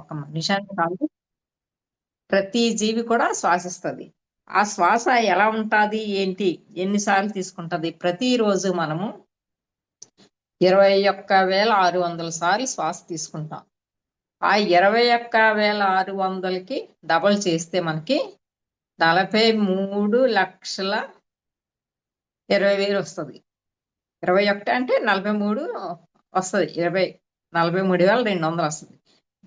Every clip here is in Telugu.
ఒక మనిషి కాదు ప్రతి జీవి కూడా శ్వాసిస్తుంది. ఆ శ్వాస ఎలా ఉంటుంది ఏంటి ఎన్నిసార్లు తీసుకుంటది? ప్రతిరోజు మనము ఇరవై ఒక్క వేల ఆరు వందల సార్లు శ్వాస తీసుకుంటాం. ఆ ఇరవై ఒక్క వేల ఆరు వందలకి డబల్ చేస్తే మనకి నలభై మూడు లక్షల ఇరవై వేలు వస్తుంది. ఇరవై ఒకటి అంటే నలభై మూడు వస్తుంది. ఇరవై నలభై మూడు వేల రెండు వందలు వస్తుంది.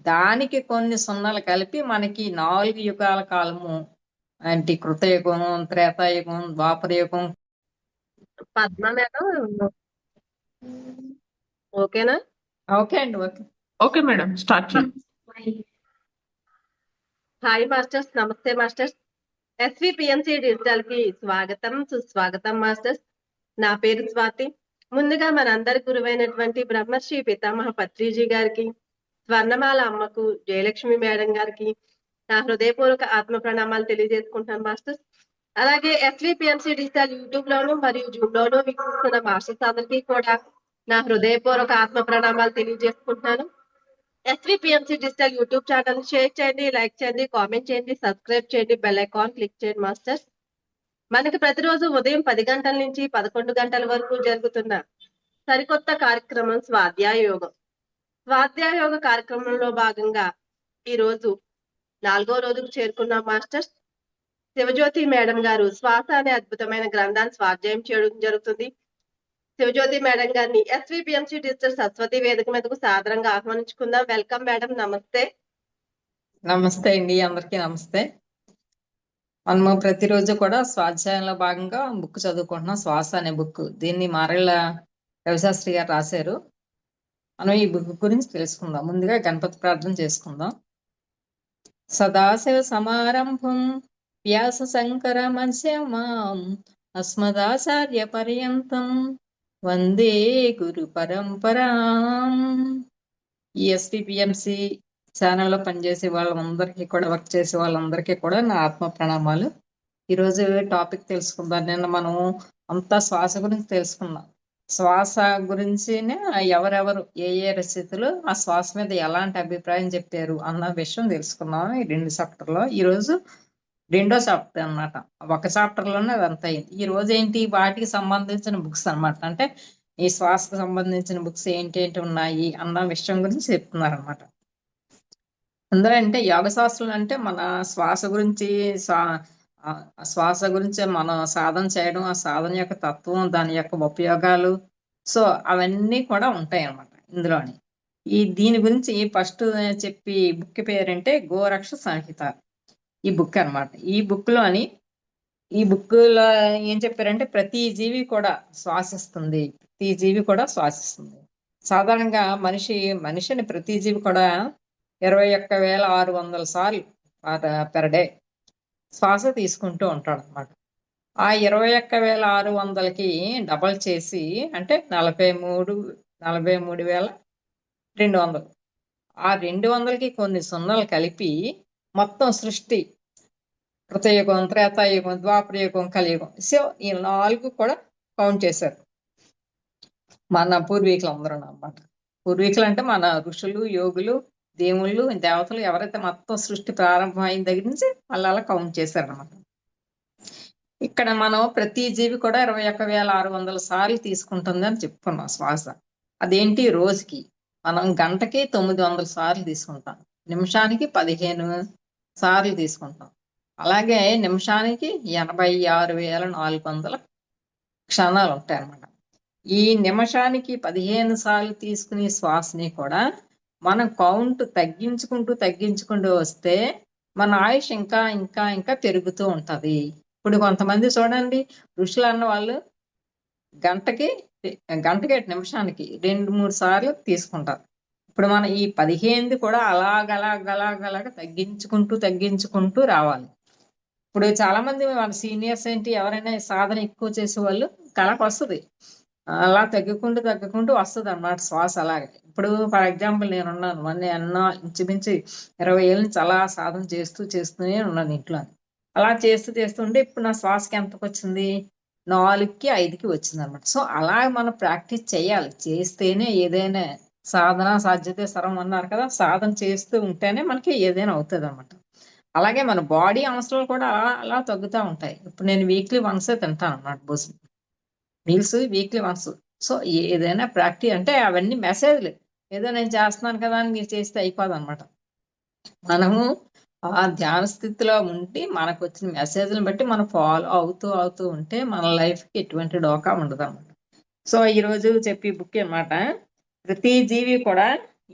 దానికి కొన్ని సున్నాలు కలిపి మనకి నాలుగు యుగాల కాలము. అంటే కృతయుగం త్రేతాయుగం ద్వాపరయుగం. పద్మ మేడం ఓకేనా? ఓకే అండి ఓకే. ఓకే మేడం స్టార్ట్ చేయండి. హాయ్ మాస్టర్స్ నమస్తే మాస్టర్స్. ఎస్విపిఎంసి డిజిటల్కి స్వాగతం సుస్వాగతం మాస్టర్స్. నా పేరు స్వాతి. ముందుగా మనందరి గురువైనటువంటి బ్రహ్మశ్రీ పితామహ పత్రిజీ గారికి స్వర్ణమాల అమ్మకు జయలక్ష్మి మేడం గారికి నా హృదయపూర్వక ఆత్మ ప్రణామాలు తెలియజేసుకుంటాను మాస్టర్స్. అలాగే ఎస్విపిఎంసి డిజిటల్ యూట్యూబ్ లోను మరియు జూమ్ లోను వీక్షిస్తున్న మాస్టర్స్ అందరికీ కూడా నా హృదయపూర్వక ఆత్మ ప్రణామాలు తెలియజేసుకుంటున్నాను. SVPMC digital YouTube channel share చేయండి లైక్ చేయండి కామెంట్ చేయండి సబ్స్క్రైబ్ చేయండి బెల్ ఐకాన్ క్లిక్ చేయండి మాస్టర్స్. మనకి ప్రతిరోజు ఉదయం పది గంటల నుంచి పదకొండు గంటల వరకు జరుగుతున్న సరికొత్త కార్యక్రమం స్వాధ్యాయ యోగం. స్వాధ్యాయోగ కార్యక్రమంలో భాగంగా ఈ రోజు నాలుగో రోజుకు చేరుకున్న మాస్టర్స్ శివజ్యోతి మేడం గారు శ్వాస అనే అద్భుతమైన గ్రంథాన్ని స్వాధ్యాయం చేయడం జరుగుతుంది. శివజ్యోతి మేడం గారిని ఎస్విపిఎంసి డిజిటల్ సరస్వతి వేదిక మీదకు సాదరంగా ఆహ్వానించుకుందాం. వెల్కమ్ మేడం నమస్తే. నమస్తే అండి అందరికీ నమస్తే. మనము ప్రతిరోజు కూడా స్వాధ్యాయంలో భాగంగా బుక్ చదువుకుంటున్నాం. శ్వాస అనే బుక్. దీన్ని మారెళ్ళ రవిశాస్త్రి గారు రాశారు. మనం ఈ బుక్ గురించి తెలుసుకుందాం. ముందుగా గణపతి ప్రార్థన చేసుకుందాం. సదాశివ సమారంభం వ్యాస శంకర మధ్యమాం అస్మదాచార్య పర్యంతం వందే గురు పరంపరాం. ఈ ఎస్పీపీఎంసి ఛానల్లో పనిచేసే వాళ్ళందరికీ కూడా వర్క్ చేసే వాళ్ళందరికీ కూడా నా ఆత్మ ప్రణామాలు. ఈరోజు టాపిక్ తెలుసుకుందాం. నిన్న మనం అంతా శ్వాస గురించి తెలుసుకున్నాం. శ్వాస గురించినే ఎవరెవరు ఏ ఏ రచయితలు ఆ శ్వాస మీద ఎలాంటి అభిప్రాయం చెప్పారు అన్న విషయం తెలుసుకున్నాం ఈ రెండు చాప్టర్లో. ఈరోజు రెండో చాప్టర్ అన్నమాట. ఒక చాప్టర్లోనే అదంతా అయింది. ఈ రోజు ఏంటి? వాటికి సంబంధించిన బుక్స్ అన్నమాట. అంటే ఈ శ్వాసకు సంబంధించిన బుక్స్ ఏంటి ఏంటి ఉన్నాయి అన్న విషయం గురించి చెప్తున్నారు అనమాట అందరూ అంటే యోగ శాస్త్రం అంటే మన శ్వాస గురించి స్వా- శ్వాస గురించి మనం సాధన చేయడం ఆ సాధన యొక్క తత్వం దాని యొక్క ఉపయోగాలు. సో అవన్నీ కూడా ఉంటాయి అన్నమాట ఇందులోని. ఈ దీని గురించి ఫస్ట్ చెప్పి బుక్ పేరంటే గోరక్ష సంహిత. ఈ బుక్ అనమాట ఈ బుక్లోని ఈ బుక్లో ఏం చెప్పారంటే ప్రతి జీవి కూడా శ్వాసిస్తుంది. ప్రతి జీవి కూడా శ్వాసిస్తుంది. సాధారణంగా మనిషి మనిషిని ప్రతి జీవి కూడా ఇరవై ఒక్క వేల ఆరు వందల సార్లు పెర్ డే శ్వాస తీసుకుంటూ ఉంటాడు అనమాట ఆ ఇరవై ఒక్క వేల ఆరు వందలకి డబల్ చేసి అంటే నలభై మూడు నలభై మూడు వేల రెండు వందలు. ఆ రెండు వందలకి కొన్ని సున్నలు కలిపి మొత్తం సృష్టి కృతయుగం త్రేతాయుగం ద్వాపరయుగం కలియుగం. సో ఈ నాలుగు కూడా కౌంట్ చేశారు. మన పూర్వీకులు అందరూ అనమాట పూర్వీకులు అంటే మన ఋషులు యోగులు దేవుళ్ళు దేవతలు ఎవరైతే మొత్తం సృష్టి ప్రారంభం అయిన దగ్గర నుంచి వాళ్ళు అలా కౌంట్ చేశారనమాట ఇక్కడ మనం ప్రతి జీవి కూడా ఇరవై ఒక్క వేల ఆరు వందల సార్లు తీసుకుంటుంది అని చెప్పుకున్నాం శ్వాస. అదేంటి? రోజుకి. మనం గంటకి తొమ్మిది వందల సార్లు తీసుకుంటాం. నిమిషానికి పదిహేను సార్లు తీసుకుంటాం. అలాగే నిమిషానికి ఎనభై ఆరు వేల నాలుగు వందల క్షణాలు ఉంటాయి అన్నమాట ఈ నిమిషానికి పదిహేను సార్లు తీసుకునే శ్వాసని కూడా మనం కౌంట్ తగ్గించుకుంటూ తగ్గించుకుంటూ వస్తే మన ఆయుష్ ఇంకా ఇంకా ఇంకా పెరుగుతూ ఉంటుంది. ఇప్పుడు కొంతమంది చూడండి ఋషులు అన్న వాళ్ళు గంటకి గంటకి నిమిషానికి రెండు మూడు సార్లు తీసుకుంటారు. ఇప్పుడు మన ఈ పదిహేనుది కూడా అలాగలాగలాగలాగ తగ్గించుకుంటూ తగ్గించుకుంటూ రావాలి. ఇప్పుడు చాలా మంది మన సీనియర్స్ ఏంటి ఎవరైనా సాధన ఎక్కువ చేసే వాళ్ళు కళకు వస్తుంది. అలా తగ్గుకుంటూ తగ్గుకుంటూ వస్తుంది అన్నమాట శ్వాస అలాగే. ఇప్పుడు ఫర్ ఎగ్జాంపుల్ నేను ఉన్నాను మొన్న ఎన్నో ఇంచుమించి ఇరవై ఏళ్ళ నుంచి అలా సాధన చేస్తూ చేస్తూనే ఉన్నాను ఇంట్లో. అలా చేస్తూ చేస్తుంటే ఇప్పుడు నా శ్వాసకి ఎంతకు వచ్చింది? నాలుగుకి ఐదుకి వచ్చింది అనమాట సో అలా మనం ప్రాక్టీస్ చేయాలి. చేస్తేనే ఏదైనా సాధన సాధ్యత సరం అన్నారు కదా సాధన చేస్తూ ఉంటేనే మనకి ఏదైనా అవుతుంది అనమాట అలాగే మన బాడీ అవసరాలు కూడా అలా అలా తగ్గుతూ ఉంటాయి. ఇప్పుడు నేను వీక్లీ వన్సే తింటాను అన్నమాట భోజనం. Meals weekly once. సో ఏదైనా ప్రాక్టీస్ అంటే అవన్నీ మెసేజ్లు. ఏదో నేను చేస్తున్నాను కదా అని మీరు చేస్తే అయిపోదు అనమాట మనము ఆ ధ్యాన స్థితిలో ఉండి మనకు వచ్చిన మెసేజ్ని బట్టి మనం ఫాలో అవుతూ అవుతూ ఉంటే మన లైఫ్కి ఎటువంటి డోకా ఉండదు అనమాట సో ఈరోజు చెప్పి బుక్ అనమాట ప్రతి జీవి కూడా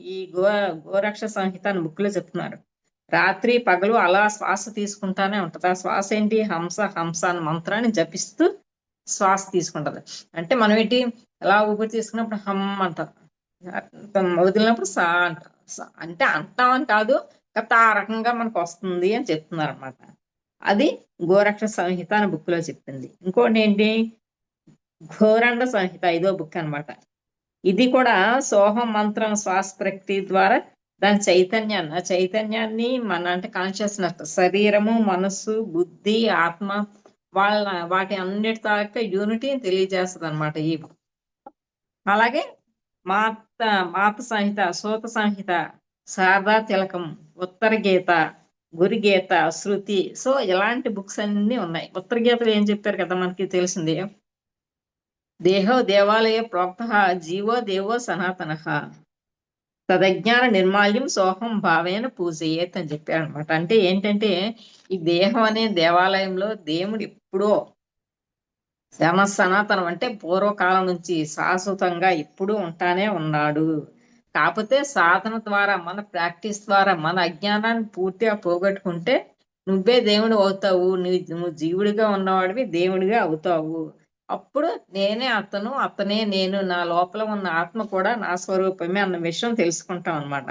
ఈ గో గోరక్ష సంహిత అని బుక్లో చెప్తున్నారు. రాత్రి పగలు అలా శ్వాస తీసుకుంటానే ఉంటది. ఆ శ్వాస ఏంటి? హంస హంస అనే మంత్రాన్ని జపిస్తూ శ్వాస తీసుకుంటది. అంటే మనం ఏంటి ఎలా ఊపిరి తీసుకున్నప్పుడు హమ్ అంటారు. వదిలినప్పుడు సా అంటారు సా- అంటే అంటామని కాదు కథ ఆ రకంగా మనకు వస్తుంది అని చెప్తున్నారు అనమాట అది గోరక్ష సంహిత అని బుక్లో చెప్పింది. ఇంకోటి ఏంటి? ఘోరండ సంహిత ఐదో బుక్ అన్నమాట. ఇది కూడా సోహం మంత్రం శ్వాస ప్రక్రియ ద్వారా దాని చైతన్యాన్ని ఆ చైతన్యాన్ని మన అంటే కాన్షియస్నెస్ శరీరము మనస్సు బుద్ధి ఆత్మ వాళ్ళ వాటి అన్నిటి తాలూకా యూనిటీని తెలియజేస్తుంది అనమాట ఈ బుక్ అలాగే మాత మాత సంహిత సూత సంహిత శారదా తిలకం ఉత్తర గీత గురి గీత శృతి. సో ఇలాంటి బుక్స్ అన్ని ఉన్నాయి. ఉత్తర గీతలు ఏం చెప్పారు కదా మనకి తెలిసింది? దేహో దేవాలయ ప్రోక్త జీవో దేవో సనాతన. తదజ్ఞాన నిర్మాల్యం సోహం భావేన పూజయేత్ అని చెప్పారు అనమాట అంటే ఏంటంటే ఈ దేహం అనే దేవాలయంలో దేవుడు ఎప్పుడో శ్రమ సనాతనం అంటే పూర్వకాలం నుంచి శాశ్వతంగా ఇప్పుడు ఉంటానే ఉన్నాడు. కాకపోతే సాధన ద్వారా మన ప్రాక్టీస్ ద్వారా మన అజ్ఞానాన్ని పూర్తిగా పోగొట్టుకుంటే నువ్వే దేవుడు అవుతావు. నువ్వు నువ్వు జీవుడిగా ఉన్నవాడివి దేవుడిగా అవుతావు. అప్పుడు నేనే అతను అతనే నేను నా లోపల ఉన్న ఆత్మ కూడా నా స్వరూపమే అన్న విషయం తెలుసుకుంటాం అనమాట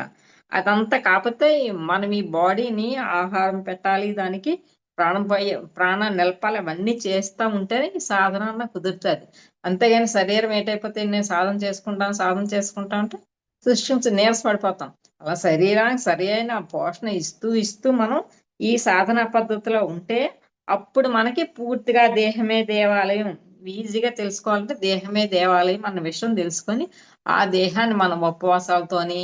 అదంతా కాకపోతే మనం ఈ బాడీని ఆహారం పెట్టాలి దానికి ప్రాణం పోయే ప్రాణం నిలపాలి అవన్నీ చేస్తా ఉంటేనే ఈ సాధన అన్న కుదురుతుంది. అంతేగాని శరీరం ఏటైపోతే నేను సాధన చేసుకుంటాను సాధన చేసుకుంటా అంటే సృష్టించి నీరస పడిపోతాం. అలా శరీరానికి సరి అయిన పోషణ ఇస్తూ ఇస్తూ మనం ఈ సాధన పద్ధతిలో ఉంటే అప్పుడు మనకి పూర్తిగా దేహమే దేవాలయం. ఈజీగా తెలుసుకోవాలంటే దేహమే దేవాలయం అన్న విషయం తెలుసుకొని ఆ దేహాన్ని మనం ఉపవాసాలతోని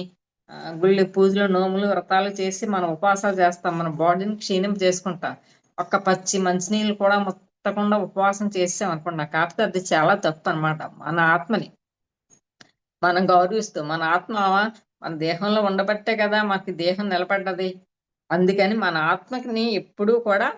గుళ్ళు పూజలు నోములు వ్రతాలు చేసి మనం ఉపవాసాలు చేస్తాం. మన బాడీని క్షీణం చేసుకుంటాం. ఒక్క పచ్చి మంచినీళ్ళు కూడా ముట్టకుండా ఉపవాసం చేసాం అనుకున్నా. కాకపోతే అది చాలా తప్పు అనమాట మన ఆత్మని. మనం గౌరవిస్తూ మన ఆత్మ మన దేహంలో ఉండబట్టే కదా మనకి దేహం నిలబడ్డది. అందుకని మన ఆత్మని ఎప్పుడూ కూడా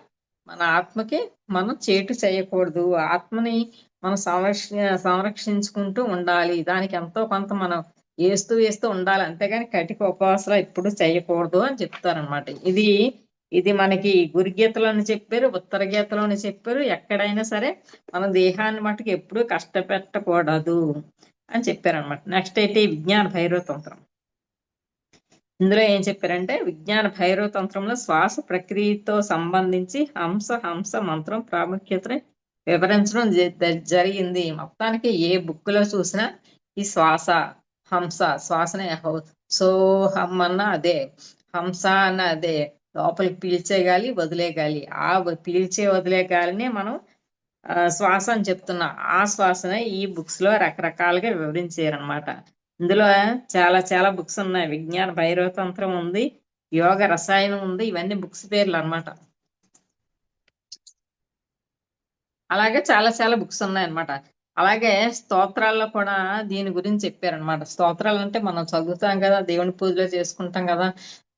మన ఆత్మకి మనం చేటు చేయకూడదు. ఆత్మని మనం సంరక్ష సంరక్షించుకుంటూ ఉండాలి. దానికి ఎంతో కొంత మనం వేస్తూ వేస్తూ ఉండాలి. అంతేగాని కటిక ఉపవాసాలు ఎప్పుడు చేయకూడదు అని చెప్తారనమాట ఇది ఇది మనకి గురు గీతలోని చెప్పారు ఉత్తర గీతలోని చెప్పారు. ఎక్కడైనా సరే మన దేహాన్ని మటుకు ఎప్పుడూ కష్టపెట్టకూడదు అని చెప్పారనమాట నెక్స్ట్ అయితే విజ్ఞాన భైరవ తంత్రం ఇందులో ఏం చెప్పారంటే విజ్ఞాన భైరవ తంత్రంలో శ్వాస ప్రక్రియతో సంబంధించి హంస హంస మంత్రం ప్రాముఖ్యతని వివరించడం జ- జరిగింది. మొత్తానికి ఏ బుక్లో చూసినా ఈ శ్వాస హంస శ్వాసనే హౌ- అన్న అదే హంస అన్న అదే. లోపలికి పీల్చే గాలి వదిలే గాలి ఆ పీల్చే వదిలే గాలినే మనం శ్వాస అని చెప్తున్నాం. ఆ శ్వాసనే ఈ బుక్స్లో రకరకాలుగా వివరించారనమాట ఇందులో చాలా చాలా బుక్స్ ఉన్నాయి. విజ్ఞాన భైరవతంత్రం ఉంది యోగ రసాయనం ఉంది ఇవన్నీ బుక్స్ పేర్లు అన్నమాట. అలాగే చాలా చాలా బుక్స్ ఉన్నాయి అన్నమాట అలాగే స్తోత్రాల్లో కూడా దీని గురించి చెప్పారనమాట స్తోత్రాలు అంటే మనం చదువుతాం కదా దేవుని పూజలో చేసుకుంటాం కదా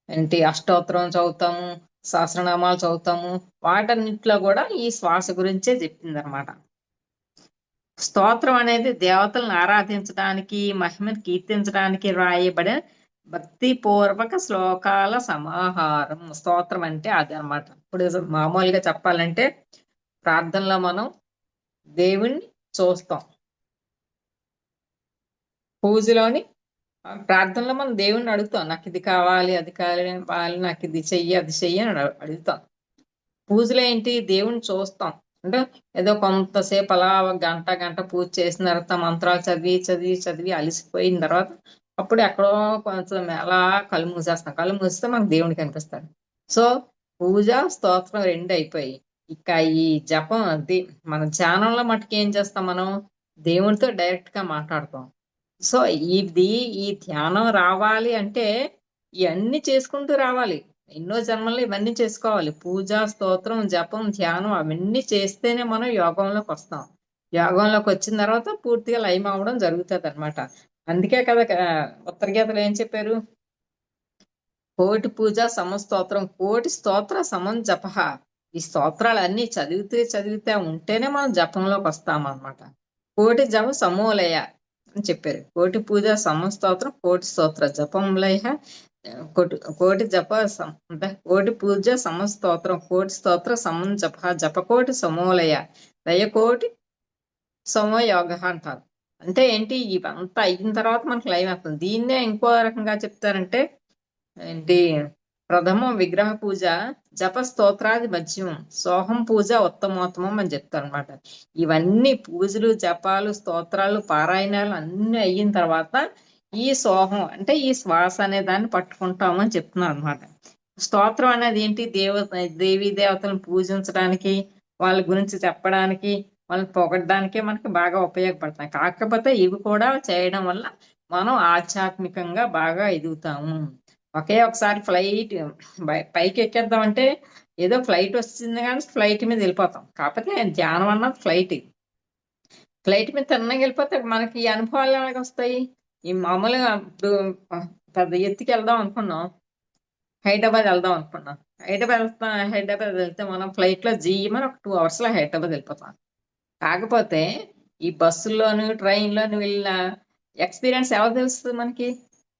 ఏంటి అష్టోత్తరం చదువుతాము సహస్రనామాలు చదువుతాము వాటన్నిటిలో కూడా ఈ శ్వాస గురించే చెప్పింది అనమాట స్తోత్రం అనేది దేవతలను ఆరాధించడానికి మహిమను కీర్తించడానికి రాయబడిన భక్తిపూర్వక శ్లోకాల సమాహారం. స్తోత్రం అంటే అది అన్నమాట. ఇప్పుడు మామూలుగా చెప్పాలంటే ప్రార్థనలో మనం దేవుణ్ణి చూస్తాం. పూజలోని ప్రార్థనలో మనం దేవుణ్ణి అడుగుతాం నాకు ఇది కావాలి అది కావాలి నాకు ఇది చెయ్యి అది చెయ్యి అని అడుగుతాం. పూజలు ఏంటి? దేవుణ్ణి చూస్తాం. అంటే ఏదో కొంతసేపు అలా గంట గంట పూజ చేసిన తర్వాత మంత్రాలు చదివి చదివి చదివి అలసిపోయిన తర్వాత అప్పుడు ఎక్కడో కొంచెం అలా కళ్ళు మూసేస్తాం. కళ్ళు మూస్తే మనకు దేవుడు కనిపిస్తాడు. సో పూజ స్తోత్రం రెండు అయిపోయి ఇక ఈ జపం అది మన ధ్యానంలో మటుకు ఏం చేస్తాం మనం? దేవునితో డైరెక్ట్గా మాట్లాడతాం. సో ఇది ఈ ధ్యానం రావాలి అంటే ఇవన్నీ చేసుకుంటూ రావాలి. ఎన్నో జన్మల్లో ఇవన్నీ చేసుకోవాలి. పూజ స్తోత్రం జపం ధ్యానం అవన్నీ చేస్తేనే మనం యోగంలోకి వస్తాం. యోగంలోకి వచ్చిన తర్వాత పూర్తిగా లయం అవ్వడం జరుగుతుంది అనమాట అందుకే కదా ఉత్తర గీతలు ఏం చెప్పారు? కోటి పూజ సమస్తోత్రం కోటి స్తోత్ర సమం జప. ఈ స్తోత్రాలు అన్ని చదివితే చదివితే ఉంటేనే మనం జపంలోకి వస్తాం అన్నమాట కోటి జప సమూలయ. అని చెప్పారు. కోటి పూజ సమస్తోత్రం కోటి స్తోత్ర జపంలయ కోటి కోటి జప అంటే కోటి పూజ సమస్తోత్రం కోటి స్తోత్ర సమం జప జపకోటి సమూలయ దయకోటి సమయోగ అంటారు. అంటే ఏంటి? ఇవంతా అయిన తర్వాత మనకు లైవ్ అవుతుంది దీన్నే ఇంకో రకంగా చెప్తారంటే ఏంటి? ప్రథమం విగ్రహ పూజ జప స్తోత్రాది మధ్యమం సోహం పూజ ఉత్తమోత్తమం అని చెప్తారు అనమాట ఇవన్నీ పూజలు జపాలు స్తోత్రాలు పారాయణాలు అన్ని అయిన తర్వాత ఈ సోహం అంటే ఈ శ్వాస అనే దాన్ని పట్టుకుంటాము అని చెప్తున్నారు అనమాట స్తోత్రం అనేది ఏంటి? దేవ దేవీ దేవతలను పూజించడానికి వాళ్ళ గురించి చెప్పడానికి వాళ్ళని పొగడడానికి మనకి బాగా ఉపయోగపడతాయి. కాకపోతే ఇవి కూడా చేయడం వల్ల మనం ఆధ్యాత్మికంగా బాగా ఎదుగుతాము. ఒకే ఒకసారి ఫ్లైట్ పైకి ఎక్కేద్దాం అంటే ఏదో ఫ్లైట్ వస్తుంది కానీ ఫ్లైట్ మీద వెళ్ళిపోతాం. కాకపోతే ధ్యానం అన్నది ఫ్లైట్. ఫ్లైట్ మీద తిన్నగా వెళ్ళిపోతే మనకి ఈ అనుభవాలు ఎలాగ వస్తాయి? ఈ మామూలుగా ఇప్పుడు పెద్ద ఎత్తుకి వెళ్దాం అనుకున్నాం. హైదరాబాద్ వెళ్దాం అనుకున్నాం. హైదరాబాద్ వెళ్తాం హైదరాబాద్ వెళ్తే మనం ఫ్లైట్లో జీయమని జీమని ఒక టూ అవర్స్లో హైదరాబాద్ వెళ్ళిపోతాం. కాకపోతే ఈ బస్సుల్లోను ట్రైన్లోను వెళ్ళిన ఎక్స్పీరియన్స్ ఎవరు తెలుస్తుంది మనకి?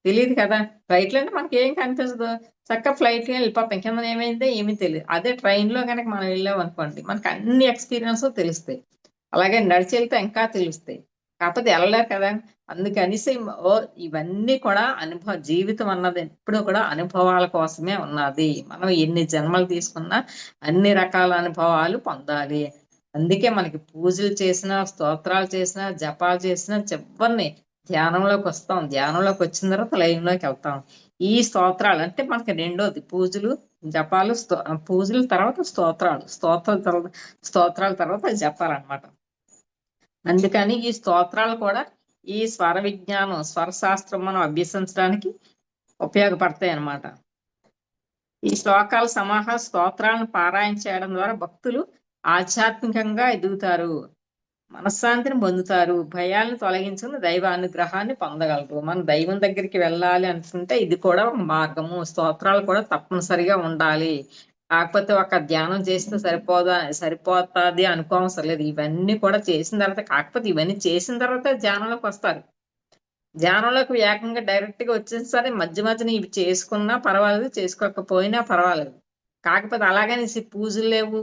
తెలియదు కదా. ఫ్లైట్లో అంటే మనకి ఏం కనిపించదు చక్కగా ఫ్లైట్లో వెళ్ళిపోతాం కింద ఏమైందో ఏమీ తెలియదు అదే ట్రైన్లో కనుక మనం వెళ్ళాం అనుకోండి మనకి అన్ని ఎక్స్పీరియన్స్ తెలుస్తాయి. అలాగే నడిచి వెళ్తే ఇంకా తెలుస్తాయి. కాకపోతే వెళ్ళలేరు కదా. అందుకనిసి ఓ ఇవన్నీ కూడా అనుభవ జీవితం అన్నది. ఎప్పుడు కూడా అనుభవాల కోసమే ఉన్నది. మనం ఎన్ని జన్మలు తీసుకున్నా అన్ని రకాల అనుభవాలు పొందాలి. అందుకే మనకి పూజలు చేసినా స్తోత్రాలు చేసినా జపాలు చేసినా చివరిని ధ్యానంలోకి వస్తాం ధ్యానంలోకి వచ్చిన తర్వాత లయంలోకి వెళ్తాం ఈ స్తోత్రాలు అంటే మనకి రెండోది పూజలు జపాలు స్తో పూజల తర్వాత స్తోత్రాలు. స్తోత్రాల తర్వాత స్తోత్రాల తర్వాత జపాలన్నమాట. అందుకని ఈ స్తోత్రాలు కూడా ఈ స్వర విజ్ఞానం స్వర శాస్త్రం మనం అభ్యసించడానికి ఉపయోగపడతాయి అన్నమాట ఈ శ్లోకాల సమాహ స్తోత్రాలను పారాయణ చేయడం ద్వారా భక్తులు ఆధ్యాత్మికంగా ఎదుగుతారు. మనశ్శాంతిని పొందుతారు. భయాలను తొలగించుకుని దైవ అనుగ్రహాన్ని పొందగలరు. మనం దైవం దగ్గరికి వెళ్ళాలి అనుకుంటే ఇది కూడా మార్గము. స్తోత్రాలు కూడా తప్పనిసరిగా ఉండాలి. కాకపోతే ఒక ధ్యానం చేస్తే సరిపోదా సరిపోతుంది అనుకోవసరం లేదు. ఇవన్నీ కూడా చేసిన తర్వాత కాకపోతే ఇవన్నీ చేసిన తర్వాత ధ్యానంలోకి వస్తారు. ధ్యానంలోకి ఏకంగా డైరెక్ట్గా వచ్చేసరి మధ్య మధ్యన ఇవి చేసుకున్నా పర్వాలేదు చేసుకోకపోయినా పర్వాలేదు. కాకపోతే అలాగనేసి పూజలు లేవు.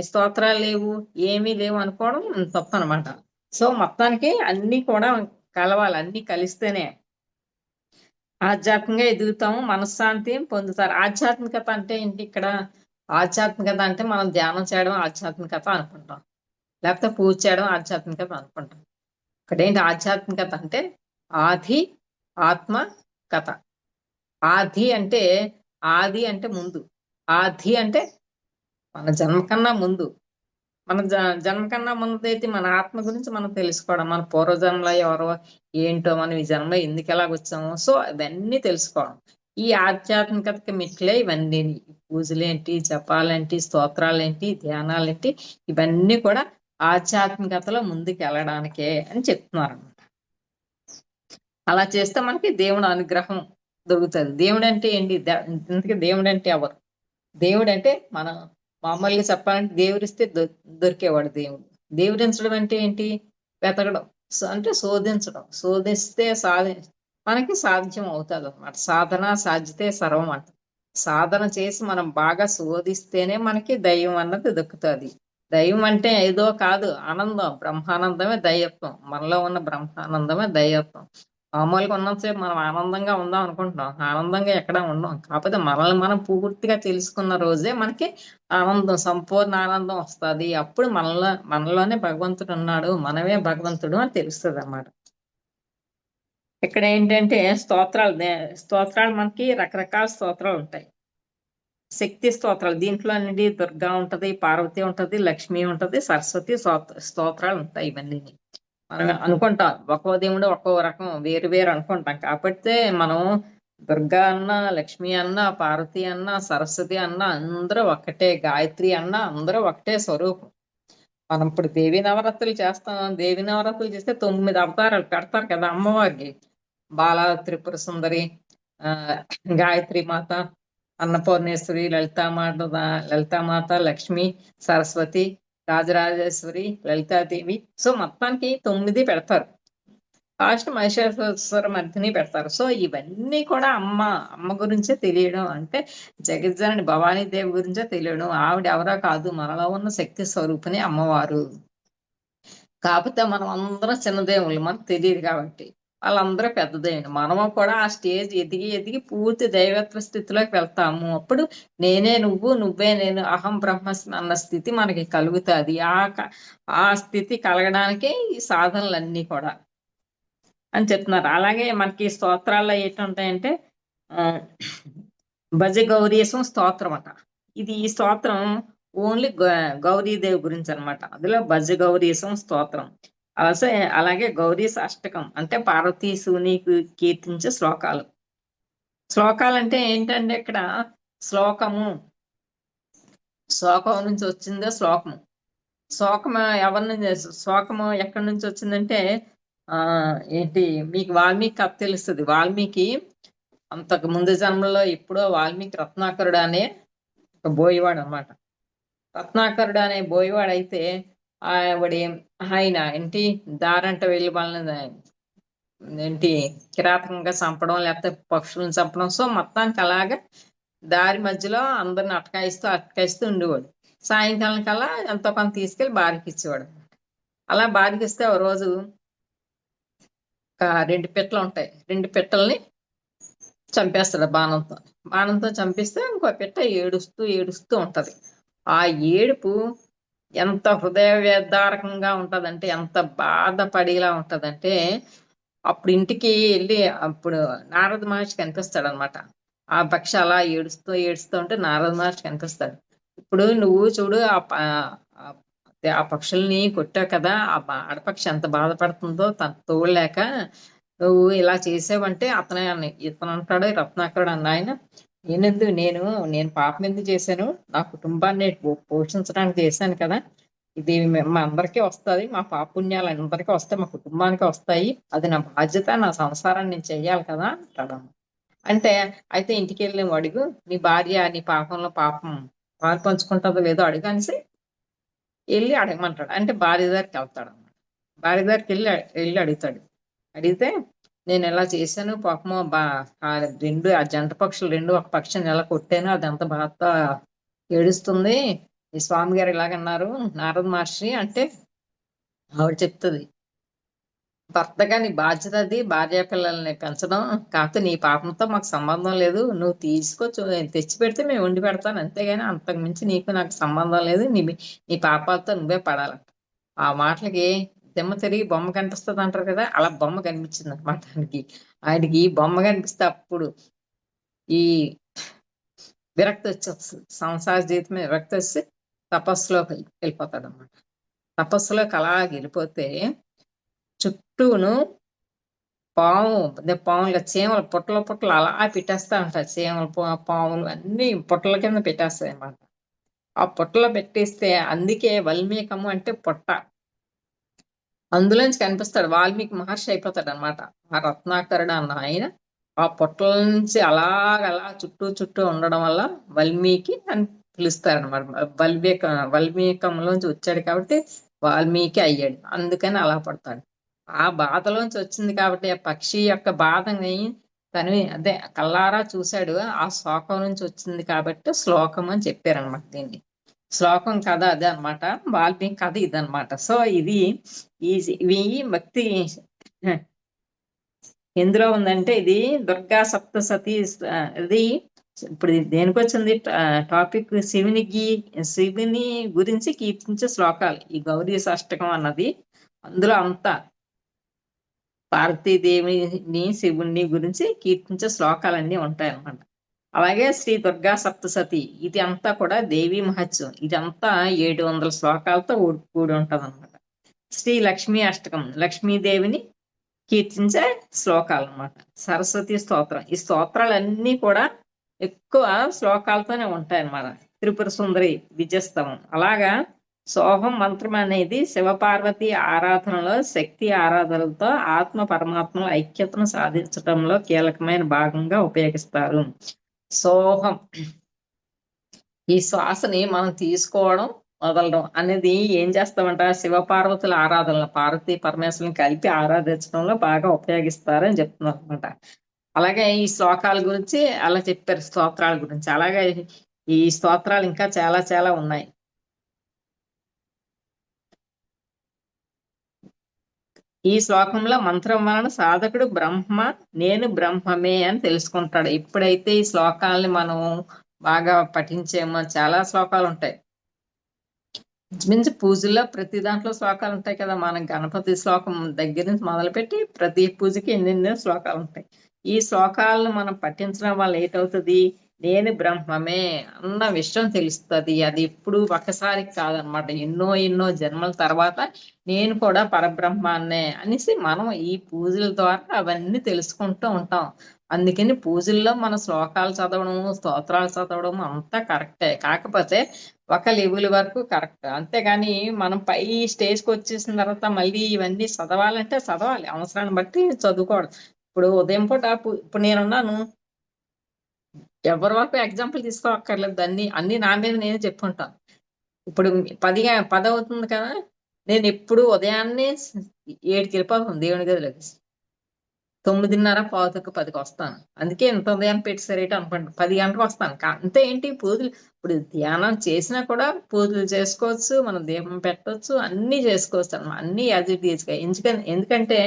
స్తోత్రాలు లేవు ఏమీ లేవు అనుకోవడం తప్పు అనమాట సో మొత్తానికి అన్ని కూడా కలవాలి అన్ని కలిస్తేనే. ఆధ్యాత్మికంగా ఎదుగుతాము మనశ్శాంతి పొందుతారు. ఆధ్యాత్మికత అంటే ఏంటి ఇక్కడ? ఆధ్యాత్మికత అంటే మనం ధ్యానం చేయడం ఆధ్యాత్మికత అనుకుంటాం. లేకపోతే పూజ చేయడం ఆధ్యాత్మికత అనుకుంటాం. ఇక్కడ ఏంటి ఆధ్యాత్మికత అంటే? ఆది ఆత్మ కథ. ఆది అంటే ఆది అంటే ముందు. ఆది అంటే మన జన్మ కన్నా ముందు. మన జ- జన్మ కన్నా ముందు అయితే మన ఆత్మ గురించి మనం తెలుసుకోవడం. మన పూర్వజన్మలో ఎవరో ఏంటో మనం ఈ జన్మలో ఎందుకు ఎలాగ వచ్చామో. సో అవన్నీ తెలుసుకోవడం. ఈ ఆధ్యాత్మికతకి మెట్లే ఇవన్నీ. పూజలేంటి జపాలేంటి స్తోత్రాలేంటి ధ్యానాలేంటి ఇవన్నీ కూడా ఆధ్యాత్మికతలో ముందుకు వెళ్ళడానికే అని చెప్తున్నారు అనమాట అలా చేస్తే మనకి దేవుడు అనుగ్రహం దొరుకుతుంది. దేవుడు అంటే ఏంటి? దే- ఇంతకీ దేవుడు అంటే ఎవరు? దేవుడు అంటే మనం మామూలుగా చెప్పాలంటే దేవుడిస్తే దొరికేవాడు దేవుడు. దేవుడించడం అంటే ఏంటి? వెతకడం. అంటే శోధించడం. శోధిస్తే సాధి మనకి సాధ్యం అవుతుంది అనమాట సాధన సాధ్యతే సర్వం అంట. సాధన చేసి మనం బాగా శోధిస్తేనే మనకి దైవం అన్నది దొక్కుతుంది. దైవం అంటే ఏదో కాదు. ఆనందం. బ్రహ్మానందమే దైవత్వం. మనలో ఉన్న బ్రహ్మానందమే దైవత్వం. మామూలుగా ఉన్నంతసేపు మనం ఆనందంగా ఉందాం అనుకుంటున్నాం. ఆనందంగా ఎక్కడ ఉండం. కాకపోతే మనల్ని మనం పూర్తిగా తెలుసుకున్న రోజే మనకి ఆనందం సంపూర్ణ ఆనందం వస్తుంది. అప్పుడు మనలో మనలోనే భగవంతుడు ఉన్నాడు. మనమే భగవంతుడు అని తెలుస్తుంది అన్నమాట. ఇక్కడ ఏంటంటే స్తోత్రాలు స్తోత్రాలు మనకి రకరకాల స్తోత్రాలు ఉంటాయి. శక్తి స్తోత్రాలు. దీంట్లో అనేది దుర్గా ఉంటది పార్వతి ఉంటది లక్ష్మి ఉంటది సరస్వతి స్తోత్రాలు ఉంటాయి ఇవన్నీ మనం అనుకుంటాం. ఒక్కో దేవుడు ఒక్కో రకం వేరు వేరు అనుకుంటాం. కాబట్టి మనం దుర్గా అన్న లక్ష్మి అన్న పార్వతి అన్న సరస్వతి అన్న అందరూ ఒక్కటే గాయత్రి అన్న అందరూ ఒకటే స్వరూపం. మనం ఇప్పుడు దేవి నవరాత్రులు చేస్తాం. దేవి నవరాత్రులు చేస్తే తొమ్మిది అవతారాలు పెడతారు కదా అమ్మవారికి. బాల త్రిపుర సుందరి ఆ గాయత్రి మాత అన్నపూర్ణేశ్వరి లలితామాత లలితామాత లక్ష్మి సరస్వతి రాజరాజేశ్వరి లలితాదేవి. సో మొత్తానికి తొమ్మిది పెడతారు. లాస్ట్ మహిషాసుర మధ్యని పెడతారు. సో ఇవన్నీ కూడా అమ్మ అమ్మ గురించే తెలియడం అంటే జగజ్జనని భవానీదేవి గురించే తెలియడం. ఆవిడ ఎవరో కాదు మనలో ఉన్న శక్తి స్వరూపిణి అమ్మవారు. కాకపోతే మనం అందరం చిన్నదేవులు మనకు తెలియదు కాబట్టి. వాళ్ళందరూ పెద్ద మనము కూడా ఆ స్టేజ్ ఎదిగి ఎదిగి పూర్తి దైవత్వ స్థితిలోకి వెళ్తాము. అప్పుడు నేనే నువ్వు నువ్వే నేను అహం బ్రహ్మస్మి అన్న స్థితి మనకి కలుగుతుంది. ఆ క- ఆ స్థితి కలగడానికే ఈ సాధనలన్నీ కూడా అని చెప్తున్నారు. అలాగే మనకి స్తోత్రాల్లో ఏంటంటాయంటే ఆ, భజ గౌరీసం స్తోత్రం అట. ఇది ఈ స్తోత్రం ఓన్లీ గౌరీదేవి గురించి అనమాట అందులో భజ గౌరీసం స్తోత్రం. అలాగే అలాగే గౌరీ సాష్టకం. అంటే పార్వతీ శివుని కీర్తించే శ్లోకాలు. శ్లోకాలు అంటే ఏంటంటే ఇక్కడ శ్లోకము. శ్లోకం నుంచి వచ్చిందే శ్లోకము. శ్లోకం ఎవరి నుంచి శ్లోకము ఎక్కడి నుంచి వచ్చిందంటే ఆ ఏంటి మీకు వాల్మీకి కథ తెలుస్తుంది. వాల్మీకి అంతకు ముందు జన్మలో ఎప్పుడో వాల్మీకి రత్నాకరుడు అనే ఒక బోయవాడు అన్నమాట రత్నాకరుడు అనే బోయవాడు అయితే ఆవిడ ఆయన ఏంటి? దారంట వెళ్ళి వాళ్ళని ఏంటి? కిరాతకంగా చంపడం లేకపోతే పక్షులను చంపడం. సో మొత్తానికి అలాగా దారి మధ్యలో అందరిని అటకాయిస్తూ అటకాయిస్తూ ఉండేవాడు. సాయంకాలం కల్లా ఎంతో కొంత తీసుకెళ్ళి బారికి ఇచ్చేవాడు. అలా బారికి ఇస్తే ఒక రోజు ఒక రెండు పిట్టలు ఉంటాయి. రెండు పిట్టల్ని చంపేస్తాడు బాణంతో. బాణంతో చంపిస్తే ఇంకో పిట్ట ఏడుస్తూ ఏడుస్తూ ఉంటది. ఆ ఏడుపు ఎంత హృదయ వేదారకంగా ఉంటదంటే ఎంత బాధపడేలా ఉంటదంటే అప్పుడు ఇంటికి వెళ్ళి అప్పుడు నారద మహర్షి కనిపిస్తాడు అనమాట ఆ పక్షి అలా ఏడుస్తూ ఏడుస్తూ ఉంటే నారద మహర్షి కనిపిస్తాడు. ఇప్పుడు నువ్వు చూడు ఆ ఆ- పక్షుల్ని కొట్టావు కదా ఆ బా- ఆడపక్షి ఎంత బాధపడుతుందో తన తోడలేక నువ్వు ఇలా చేసావంటే అతనే ఇతను అంటాడు రత్నాకరుడు అన్న ఆయన నేనెందు నేను నేను పాపం ఎందుకు చేశాను? నా కుటుంబాన్ని పో- పోషించడానికి చేశాను కదా. ఇది మా అందరికీ వస్తుంది మా పాపుణ్యాలు అందరికీ వస్తాయి మా కుటుంబానికి వస్తాయి. అది నా బాధ్యత నా సంసారాన్ని నేను చెయ్యాలి కదా అంటాడు అంటే అయితే ఇంటికి వెళ్ళి అడుగు నీ భార్య నీ పాపంలో పాపం పాలు పంచుకుంటుందో లేదో అడుగు అనేసి వెళ్ళి అడగమంటాడు. అంటే భార్య దగ్గరికి వెళ్తాడు అన్నమాట భార్య దగ్గరికి వెళ్ళి వెళ్ళి అడుగుతాడు. అడిగితే నేను ఎలా చేశాను పాపము బా ఆ రెండు ఆ జంట పక్షులు రెండు ఒక పక్షిని ఎలా కొట్టాను. అది ఎంత బాధ ఏడుస్తుంది. ఈ స్వామి గారు ఇలాగన్నారు. నారద మహర్షి అంటే ఆవిడ చెప్తుంది భర్తగా నీ బాధ్యత అది. భార్య పిల్లల్ని పెంచడం. కాకపోతే నీ పాపంతో మాకు సంబంధం లేదు. నువ్వు తీసుకొచ్చు తెచ్చి పెడితే మేము వండి పెడతాను అంతేగాని అంతకు మించి నీకు నాకు సంబంధం లేదు. నీ నీ పాపాలతో నువ్వే పడాలంట ఆ మాటలకి దిమ్మ తిరిగి బొమ్మ కనిపిస్తుంది అంటారు కదా అలా బొమ్మ కనిపించింది అనమాట ఆయనకి. ఆయనకి ఈ బొమ్మ కనిపిస్తే అప్పుడు ఈ విరక్తి వచ్చేస్తుంది. సంసార జీవితం మీద విరక్తి వచ్చి తపస్సులోకి వెళ్ళిపోతాడు అనమాట తపస్సులోకి అలా వెళ్ళిపోతే చుట్టూను పాము పాముల పాములు చీమలు పుట్టల పుట్టలు అలా పెట్టేస్తా అంటారు చీమలు పాములు అన్ని పుట్టల కింద పెట్టేస్తాయి అన్నమాట. ఆ పుట్టలో పెట్టేస్తే అందుకే వల్మీకము అంటే పుట్ట. అందులోంచి కనిపిస్తాడు. వాల్మీకి మహర్షి అయిపోతాడు అనమాట ఆ రత్నాకరుడు అన్న ఆయన ఆ పొట్ల నుంచి అలాగలా చుట్టూ చుట్టూ ఉండడం వల్ల వల్మీకి అని పిలుస్తారు అనమాట వల్మీక వల్మీకంలోంచి వచ్చాడు కాబట్టి వాల్మీకి అయ్యాడు. అందుకని అలా పడతాడు. ఆ బాధలోంచి వచ్చింది కాబట్టి ఆ పక్షి యొక్క బాధని తను అదే కల్లారా చూశాడు. ఆ శ్లోకం నుంచి వచ్చింది కాబట్టి శ్లోకం అని చెప్పారనమాట దీన్ని. శ్లోకం కథ అదే అనమాట వాల్మీకి కథ ఇదనమాట. సో ఇది ఈ ఇవి భక్తి ఎందులో ఉందంటే ఇది దుర్గా సప్తసతి ఇది ఇప్పుడు దేనికి వచ్చింది? టాపిక్ శివుని గీ- శివుని గురించి కీర్తించే శ్లోకాలు. ఈ గౌరీ అష్టకం అన్నది అందులో అంతా పార్వతీదేవిని శివుణ్ణి గురించి కీర్తించే శ్లోకాలన్నీ ఉంటాయి అన్నమాట అలాగే శ్రీ దుర్గా సప్తసతి ఇది అంతా కూడా దేవి మహత్యం. ఇదంతా ఏడు వందల శ్లోకాలతో కూడి ఉంటుంది అనమాట శ్రీ లక్ష్మీ అష్టకం లక్ష్మీదేవిని కీర్తించే శ్లోకాలు అన్నమాట సరస్వతి స్తోత్రం. ఈ స్తోత్రాలన్నీ కూడా ఎక్కువ శ్లోకాలతోనే ఉంటాయి అన్నమాట త్రిపుర సుందరి విజయస్తవం అలాగా సోహం మంత్రం అనేది శివపార్వతి ఆరాధనలో శక్తి ఆరాధనలతో ఆత్మ పరమాత్మల ఐక్యతను సాధించడంలో కీలకమైన భాగంగా ఉపయోగిస్తారు. సోహం. ఈ శ్వాసని మనం తీసుకోవడం వదలడం అనేది ఏం చేస్తామంట శివపార్వతుల ఆరాధనలో. పార్వతీ పరమేశ్వరుని కలిపి ఆరాధించడంలో బాగా ఉపయోగిస్తారని చెప్తున్నారు అనమాట అలాగే ఈ శ్లోకాల గురించి అలా చెప్పారు స్తోత్రాల గురించి. అలాగే ఈ స్తోత్రాలు ఇంకా చాలా చాలా ఉన్నాయి. ఈ శ్లోకంలో మంత్రం వలన సాధకుడు బ్రహ్మ నేను బ్రహ్మమే అని తెలుసుకుంటాడు. ఇప్పుడైతే ఈ శ్లోకాలని మనం బాగా పఠించేమో చాలా శ్లోకాలు ఉంటాయి. మించి పూజల్లో ప్రతి దాంట్లో శ్లోకాలు ఉంటాయి కదా. మన గణపతి శ్లోకం దగ్గర నుంచి మొదలుపెట్టి ప్రతి పూజకి ఎన్నెన్నో శ్లోకాలు ఉంటాయి. ఈ శ్లోకాలను మనం పఠించడం వల్ల ఏటవుతుంది? నేను బ్రహ్మమే అన్న విషయం తెలుస్తుంది. అది ఎప్పుడు ఒకసారి కాదనమాట. ఎన్నో ఎన్నో జన్మల తర్వాత నేను కూడా పరబ్రహ్మాన్నే అనేసి మనం ఈ పూజల ద్వారా అవన్నీ తెలుసుకుంటూ ఉంటాం. అందుకని పూజల్లో మన శ్లోకాలు చదవడం స్తోత్రాలు చదవడం అంతా కరెక్టే. కాకపోతే ఒక లెవెల్ వరకు కరెక్ట్. అంతేగాని మనం పై స్టేజ్కి వచ్చేసిన తర్వాత మళ్ళీ ఇవన్నీ చదవాలంటే చదవాలి. అవసరాన్ని బట్టి చదువుకోవడం. ఇప్పుడు ఉదయం పూట ఇప్పుడు నేనున్నాను. ఎవరి వరకు ఎగ్జాంపుల్ తీసుకోక్కర్లేదు. దాన్ని అన్ని నా మీద నేనే చెప్పుకుంటాను ఇప్పుడు పది పది అవుతుంది కదా. నేను ఎప్పుడు ఉదయాన్నే ఏడుకి వెళ్ళిపోతాను. దేవుని గదిలోకి తొమ్మిదిన్నర పావుతకు పదికి వస్తాను. అందుకే ఇంత ఉదయం పెట్టేసరేట అనుకోండి పది గంటలకు వస్తాను. అంతే ఏంటి? పూజలు. ఇప్పుడు ధ్యానం చేసినా కూడా పూజలు చేసుకోవచ్చు. మనం దీపం పెట్టవచ్చు అన్ని చేసుకోవచ్చు అన్నమాట. అన్ని యాజ్ ఇట్ ఈజ్గా ఎందుకంటే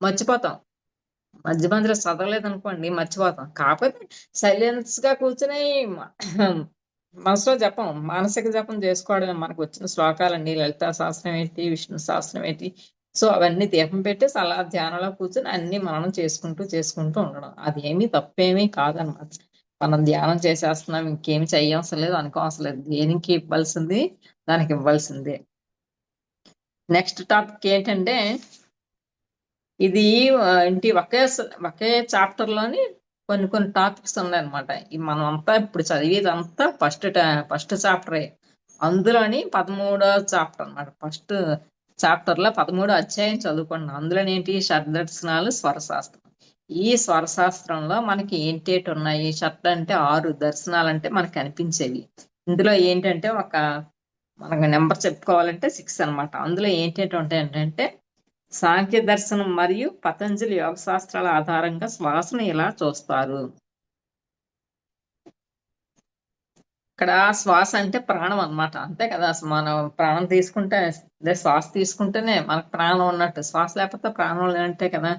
మర్చిపోతాం. మధ్య మధ్యలో చదవలేదు అనుకోండి మర్చిపోతాం. కాకపోతే సైలెన్స్గా కూర్చుని మనసులో జపం మానసిక జపం చేసుకోవడం మనకు వచ్చిన శ్లోకాలన్నీ లలితా శాస్త్రం ఏంటి విష్ణు శాస్త్రం ఏంటి సో అవన్నీ దీపం పెట్టేసి అలా ధ్యానంలో కూర్చొని అన్ని మనం చేసుకుంటూ చేసుకుంటూ ఉండడం. అది తప్పేమీ కాదనమాట. మనం ధ్యానం చేసేస్తున్నాం ఇంకేమి చేయవసరం లేదు అనుకోవసరం లేదు. దేనికి ఇవ్వాల్సింది? దానికి ఇవ్వాల్సిందే. నెక్స్ట్ టాపిక్ ఏంటంటే ఇది ఏంటి ఒకే ఒకే చాప్టర్లోని కొన్ని కొన్ని టాపిక్స్ ఉన్నాయన్నమాట. మనం అంతా ఇప్పుడు చదివేదంతా ఫస్ట్ ఫస్ట్ చాప్టరే అందులోని పదమూడో చాప్టర్ అన్నమాట. ఫస్ట్ చాప్టర్లో పదమూడో అధ్యాయం చదువుకున్నాం అందులో ఏంటి? షడ్దర్శనాలు స్వరశాస్త్రం. ఈ స్వరశాస్త్రంలో మనకి ఏంటేటి ఉన్నాయి? షట్ అంటే ఆరు దర్శనాలు అంటే మనకు కనిపించేవి ఇందులో ఏంటంటే ఒక మనకు నెంబర్ చెప్పుకోవాలంటే సిక్స్ అన్నమాట. అందులో ఏంటేంటి ఉంటాయి అంటే సాంఖ్య దర్శనం మరియు పతంజలి యోగ శాస్త్రాల ఆధారంగా శ్వాసను ఇలా చూస్తారు? ఇక్కడ శ్వాస అంటే ప్రాణం అన్నమాట. అంతే కదా. మనం ప్రాణం తీసుకుంటే అదే శ్వాస తీసుకుంటేనే మనకు ప్రాణం ఉన్నట్టు. శ్వాస లేకపోతే ప్రాణం లేనంటే కదా.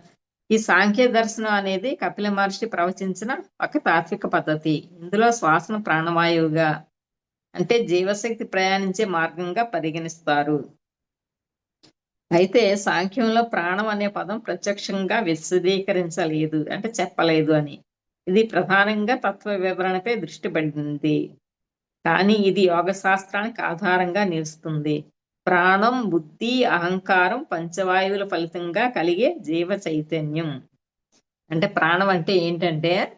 ఈ సాంఖ్య దర్శనం అనేది కపిల మహర్షి ప్రవచించిన ఒక తాత్విక పద్ధతి. ఇందులో శ్వాసను ప్రాణవాయువుగా అంటే జీవశక్తి ప్రయాణించే మార్గంగా పరిగణిస్తారు. అయితే సాంఖ్యంలో ప్రాణం అనే పదం ప్రత్యక్షంగా విశదీకరించలేదు అంటే చెప్పలేదు అని. ఇది ప్రధానంగా తత్వ వివరణపై దృష్టి పడింది. కానీ ఇది యోగ శాస్త్రానికి ఆధారంగా నిలుస్తుంది. ప్రాణం బుద్ధి అహంకారం పంచవాయువుల ఫలితంగా కలిగే జీవ చైతన్యం. అంటే ప్రాణం అంటే ఏంటంటే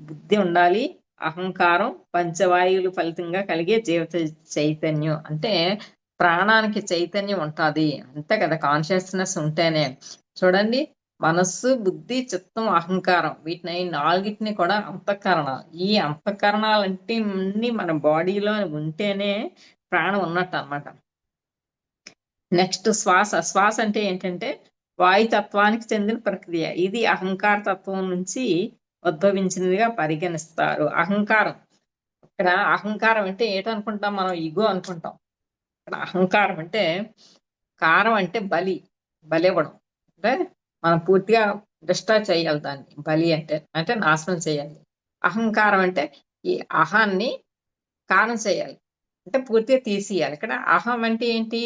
బుద్ధి ఉండాలి అహంకారం పంచవాయువుల ఫలితంగా కలిగే జీవ చై- చైతన్యం. అంటే ప్రాణానికి చైతన్యం ఉంటుంది. అంతే కదా కాన్షియస్నెస్ ఉంటేనే. చూడండి మనస్సు బుద్ధి చిత్తం అహంకారం వీటిని ఈ నాలుగిటిని కూడా అంతఃకరణాలు ఈ అంతఃకరణాలంటే అన్ని మన బాడీలో ఉంటేనే ప్రాణం ఉన్నట్టు అన్నమాట నెక్స్ట్ శ్వాస. శ్వాస అంటే ఏంటంటే వాయుతత్వానికి చెందిన ప్రక్రియ. ఇది అహంకార తత్వం నుంచి ఉద్భవించినదిగా పరిగణిస్తారు. అహంకారం. ఇక్కడ అహంకారం అంటే ఏటనుకుంటాం మనం? ఇగో అనుకుంటాం. ఇక్కడ అహంకారం అంటే కారం అంటే బలి బలి ఇవ్వడం. అంటే మనం పూర్తిగా డిస్ట్రాయ్ చేయాలి దాన్ని. బలి అంటే అంటే నాశనం చేయాలి. అహంకారం అంటే ఈ అహాన్ని కారం చేయాలి. అంటే పూర్తిగా తీసేయాలి. ఇక్కడ అహం అంటే ఏంటి?